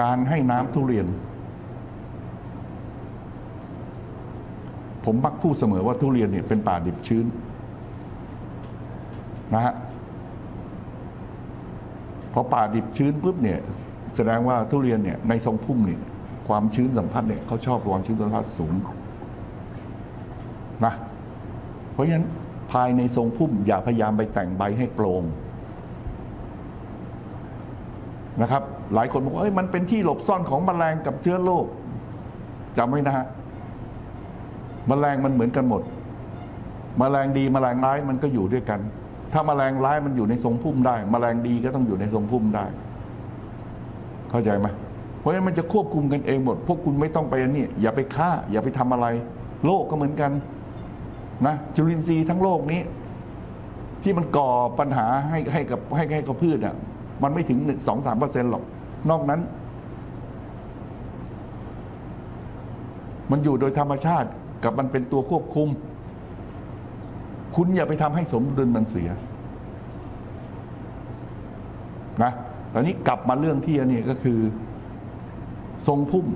การให้น้ำทุเรียน ผมมักพูดเสมอว่าทุเรียนเนี่ยเป็นป่าดิบชื้นนะฮะพอป่าดิบชื้นปุ๊บเนี่ย แสดงว่าทุเรียนเนี่ยในทรงพุ่มเนี่ยความชื้นสัมผัสเนี่ยเขาชอบความชื้นสัมผัสสูงนะเพราะฉะนั้นภายในทรงพุ่มอย่าพยายามไปแต่งใบให้โปร่งนะครับ หลายคนบอกว่าเอ้ยมันเป็นที่หลบซ่อนของแมลงกับเชื้อโรคจำไว้นะฮะแมลงมันเหมือนกันหมดแมลงดีแมลงร้ายมันก็อยู่ด้วยกัน ถ้าแมลงร้ายมันอยู่ในทรงพุ่มได้แมลงดีก็ต้องอยู่ในทรงพุ่มได้ เข้าใจไหมเพราะฉะนั้นมันจะควบคุมกันเองหมด พวกคุณไม่ต้องไปอันนี้อย่าไปฆ่า อย่าไปทำอะไร โลกก็เหมือนกันนะจุลินทรีย์ทั้งโลกนี้ ที่มันก่อปัญหาให้ให้กับให้ให้กับพืชอะมันไม่ถึงสองสามเปอร์เซ็นต์หรอก นอกนั้น มันอยู่โดยธรรมชาติกับมันเป็นตัวควบคุม คุณอย่าไปทำให้สมดุลมันเสียนะตอนนี้กลับมาเรื่องที่อันนี้ก็คือ ทรงพุ่ม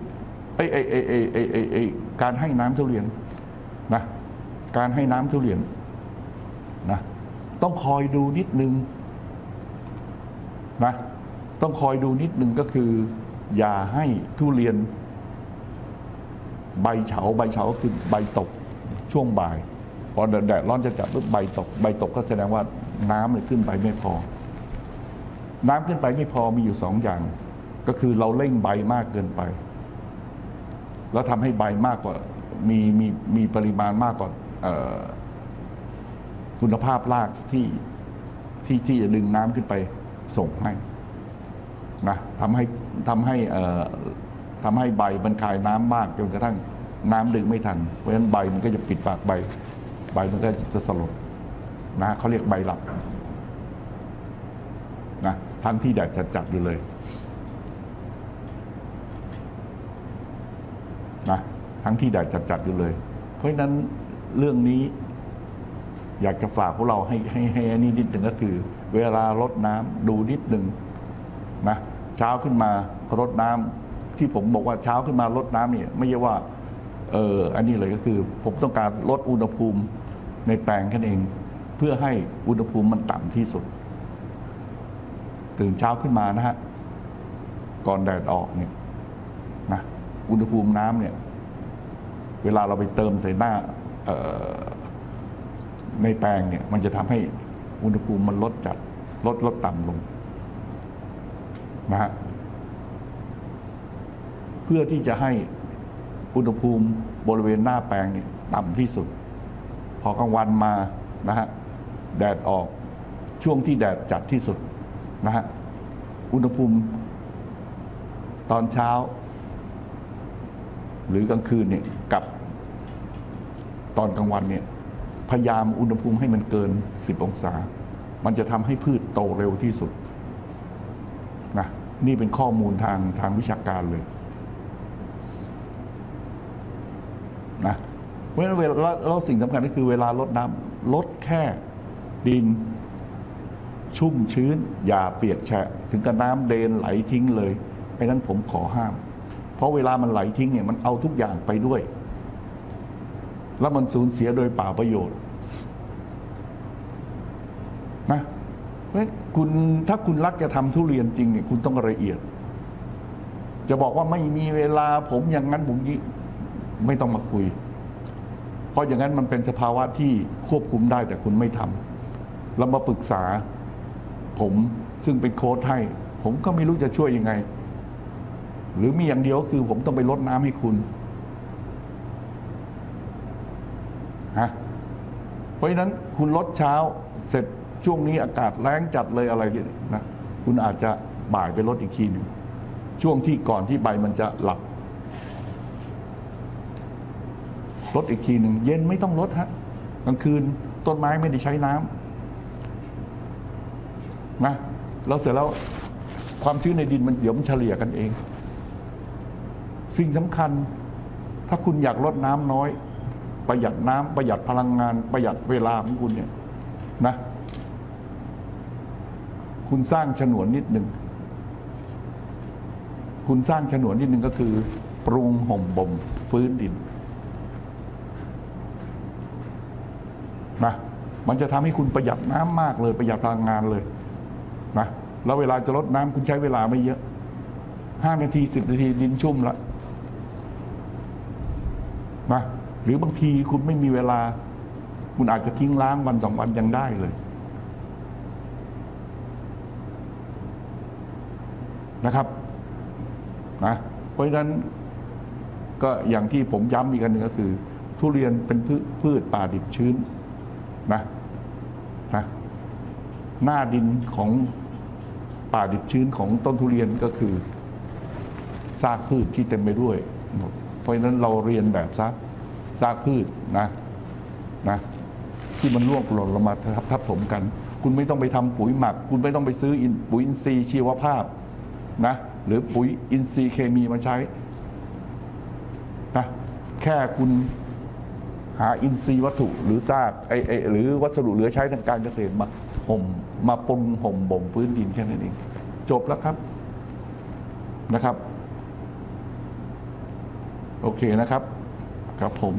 ไอ้ไอ้ไอ้ไอ้ไอ้ไอ้ไอ้การให้น้ำทุเรียนนะการให้น้ำทุเรียนนะต้องคอยดูนิดนึงนะ ต้องคอยดูนิดนึงก็คือ อย่าให้ทุเรียน ใบเฉาใบเฉาคือใบตกช่วงบ่ายพอแดดร้อนจะจับปุ๊บใบตก ใบตกก็แสดงว่าน้ำเนี่ยขึ้นไปไม่พอ น้ำขึ้นไปไม่พอมีอยู่สองอย่าง ก็คือเราเร่งใบมากเกินไป แล้วทำให้ใบมากกว่ามีมีมีปริมาณมากกว่าคุณภาพรากที่ที่ที่จะดึงน้ำขึ้นไปส่งให้ นะทำให้ทำให้ทำให้ใบมันคายน้ำมากจนกระทั่งน้ำดึงไม่ทัน เพราะฉะนั้นใบมันก็จะปิดปากใบ ใบมันก็จะสลดนะเขาเรียกใบหลับนะทั้งที่แดดจัดๆอยู่เลยนะทั้งที่แดดจัดๆอยู่เลย เพราะฉะนั้นเรื่องนี้อยากจะฝากพวกเราให้ให้ให้อันนี้นิดหนึ่งก็คือ เวลารดน้ำดูนิดหนึ่งนะ เช้าขึ้นมารดน้ำที่ผมบอกว่าเช้าขึ้นมารดน้ำเนี่ยไม่ใช่ว่าเอออันนี้เลยก็คือ ผมต้องการลดอุณหภูมิในแปลงแค่นั้นเอง เพื่อให้อุณหภูมิมันต่ำที่สุด ตื่นเช้าขึ้นมานะฮะก่อนแดดออกเนี่ยนะอุณหภูมิน้ำเนี่ย เวลาเราไปเติมใส่หน้าในแปลงเนี่ย มันจะทำให้อุณหภูมิมันลดจัดลดลดต่ำลง นะฮะเพื่อที่จะให้อุณหภูมิบริเวณหน้าแปลงเนี่ยต่ำที่สุด พอกลางวันมานะฮะแดดออกช่วงที่แดดจัดที่สุดนะฮะอุณหภูมิตอนเช้า หรือกลางคืนเนี่ยกับตอนกลางวันเนี่ยพยายามอุณหภูมิให้มันเกิน 10 องศา มันจะทำให้พืชโตเร็วที่สุด นะนี่เป็นข้อมูลทางทางวิชาการเลยนะเพราะฉะนั้นเวลาแล้วสิ่งสำคัญก็คือเวลาลดน้ำลดแค่ดินชุ่มชื้น อย่าเปียกแฉะ ถึงกับน้ำเดนไหลทิ้งเลยเพราะนั้นผมขอห้าม เพราะเวลามันไหลทิ้งเนี่ยมันเอาทุกอย่างไปด้วย แล้วมันสูญเสียโดยเปล่าประโยชน์นะเพราะฉะนั้น คุณถ้าคุณรักจะทำทุเรียนจริงเนี่ยคุณต้องละเอียด จะบอกว่าไม่มีเวลาผมอย่างนั้นผมนี้ไม่ต้องมาคุย เพราะอย่างนั้นมันเป็นสภาวะที่ควบคุมได้แต่คุณไม่ทำแล้วมาปรึกษา ผมซึ่งเป็นโค้ชให้ ผมก็ไม่รู้จะช่วยยังไง หรือมีอย่างเดียวคือผมต้องไปลดน้ำให้คุณฮะเพราะฉะนั้นคุณลดเช้าเสร็จ ช่วงนี้อากาศแรงจัดเลยอะไรนี่นะคุณอาจจะบ่ายไปลดอีกทีหนึ่งช่วงที่ก่อนที่ใบมันจะหลับลดอีกทีหนึ่งเย็นไม่ต้องลดฮะกลางคืนต้นไม้ไม่ได้ใช้น้ำนะแล้วเสร็จแล้วความชื้นในดินมันเดี๋ยวมันเฉลี่ยกันเอง สิ่งสำคัญ ถ้าคุณอยากลดน้ำน้อย ประหยัดน้ำประหยัดพลังงาน ประหยัดเวลาของคุณเนี่ยนะ คุณสร้างฉนวนนิดหนึ่ง คุณสร้างฉนวนที่หนึ่งก็คือ ปรุงห่มบ่มฟื้นดินนะมันจะทำให้คุณประหยัดน้ำมากเลย ประหยัดพลังงานเลยนะแล้วเวลาจะลดน้ำคุณใช้เวลาไม่เยอะห้านาทีสิบนาทีดินชุ่มละนะหรือบางทีคุณไม่มีเวลา คุณอาจจะทิ้งล้างวันสองวันยังได้เลย นะครับนะเพราะฉะนั้นก็อย่างที่ผมย้ำอีกอันหนึ่งก็คือ ทุเรียนเป็นพืชพืชป่าดิบชื้นนะนะหน้าดินของป่าดิบชื้นของต้นทุเรียนก็คือซากพืชที่เต็มไปด้วย เพราะฉะนั้นเราเรียนแบบซากซากพืชนะนะที่มันร่วงหล่นลงมาทับถมกัน คุณไม่ต้องไปทำปุ๋ยหมัก คุณไม่ต้องไปซื้อปุ๋ยอินทรีย์ชีวภาพ นะหรือปุ๋ยอินทรีย์เคมีมาใช้นะแค่คุณหาอินทรีย์วัตถุหรือซากไอไอหรือวัสดุเหลือใช้ทางการเกษตรมาห่มมาปรุงห่มบ่มพื้นดินแค่นั้นเอง จบแล้วครับนะครับ โอเคนะครับ ครับผม